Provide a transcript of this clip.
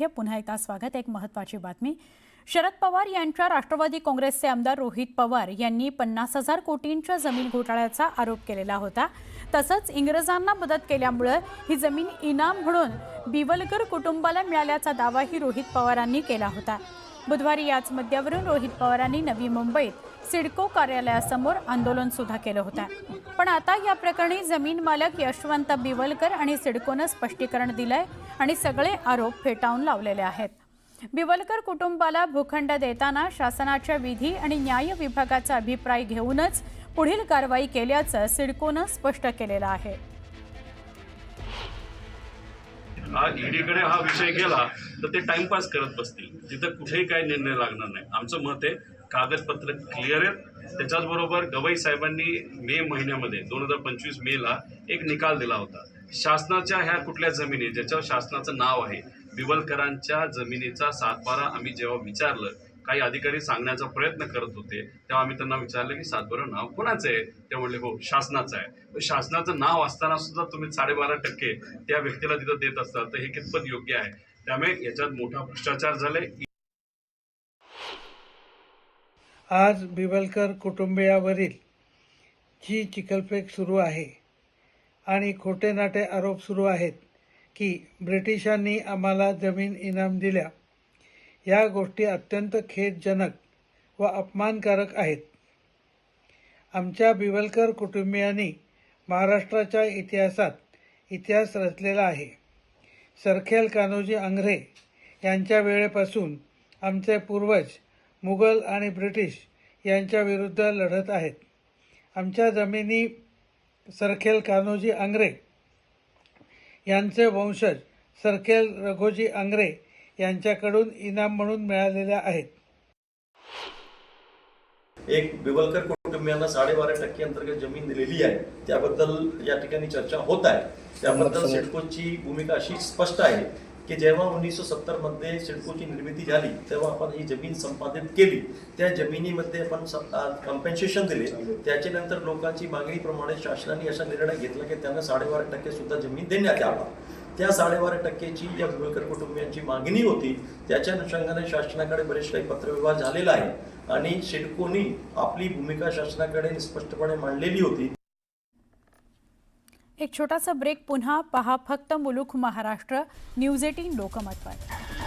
मध्ये पुन्हा एकदा स्वागत. एक महत्वाची बातमी. शरद पवार यांच्या राष्ट्रवादी काँग्रेसचे आमदार रोहित पवार यांनी पन्नास हजार कोटींच्या जमीन घोटाळ्याचा आरोप केलेला होता. तसंच इंग्रजांना मदत केल्यामुळं ही जमीन इनाम म्हणून बिवलकर कुटुंबाला मिळाल्याचा दावाही रोहित पवारांनी केला होता. बुधवारी याच मुद्द्यावरून रोहित पवारांनी नवी मुंबईत सिडको कार्यालयासमोर आंदोलन सुद्धा केलं होतं. पण आता या प्रकरणी जमीन मालक यशवंत बिवलकर आणि सिडकोनं स्पष्टीकरण दिलंय आणि सगळे आरोप फेटाळून लावलेले आहेत. बिवलकर कुटुंबाला भूखंड देताना शासनाच्या विधी आणि न्याय विभागाचा अभिप्राय घेऊनच पुढील कारवाई केल्याचं सिडकोनं स्पष्ट केलेलं आहे. हा ईडीकडे हा विषय गेला तर ते टाइमपास करत बसतील. तिथं कुठेही काही निर्णय लागणार नाही. आमचं मत आहे कागदपत्र क्लिअर आहेत. त्याच्याचबरोबर गवई साहेबांनी मे महिन्यामध्ये दोन हजार पंचवीस मेला एक निकाल दिला होता. शासनाच्या ह्या कुठल्या जमिनी ज्याच्यावर शासनाचं नाव आहे? बिवलकरांच्या जमिनीचा सातबारा आम्ही जेव्हा विचारलं काही अधिकारी सांगण्याचा प्रयत्न करत होते तेव्हा आम्ही त्यांना विचारलं की सातबारा नाव कोणाचं आहे? ते म्हणले हो शासनाचं आहे. शासनाचं नाव असताना सुद्धा तुम्ही साडेबारा टक्के त्या व्यक्तीला तिथं देत असतात तर हे कितपत योग्य आहे? त्यामुळे याच्यात मोठा भ्रष्टाचार झालाय. आज बिबलकर कुटुंबियावरील जी चिखलफेक सुरू आहे आणि खोटे नाटे आरोप सुरू आहेत की ब्रिटिशांनी आम्हाला जमीन इनाम दिल्या या गोष्टी अत्यंत खेदजनक व अपमानकारक आहेत. आमच्या बिवलकर कुटुंबियांनी महाराष्ट्राच्या इतिहासात इतिहास रचलेला आहे. सरखेल कान्होजी आंग्रे यांच्या वेळेपासून आमचे पूर्वज मुघल आणि ब्रिटिश यांच्या विरुद्ध लढत आहेत. आमच्या जमिनी सरखेल कान्होजी आंग्रे यांचे वंशज सरखेल रघोजी आंग्रे यांच्याकडून इनाम म्हणून मिळालेल्या आहेत. एक बिवलकर कुटुंबियांना साडेबारा टक्के अंतर्गत जमीन दिलेली आहे. त्याबद्दल या ठिकाणी चर्चा होत आहे. त्याबद्दल सिडकोची भूमिका अशी स्पष्ट आहे की जेव्हा उन्नीसशे सत्तरमध्ये सिडकोची निर्मिती झाली तेव्हा आपण ही जमीन संपादित केली. त्या जमिनीमध्ये आपण कम्पेन्सेशन दिले. त्याच्यानंतर लोकांची मागणीप्रमाणे शासनाने असा निर्णय घेतला की त्यांना साडेबारा टक्के सुद्धा जमीन देण्यात यावा. त्या साडेबारा टक्केची या भुळकर कुटुंबियांची मागणी होती. त्याच्या अनुषंगाने शासनाकडे बरेच काही पत्रव्यवहार झालेला आहे. आणि सिडकोनी आपली भूमिका शासनाकडे स्पष्टपणे मांडलेली होती. एक छोटासा ब्रेक पुन्हा पहा फक्त मुलुख महाराष्ट्र न्यूज एटीन लोकमतवर.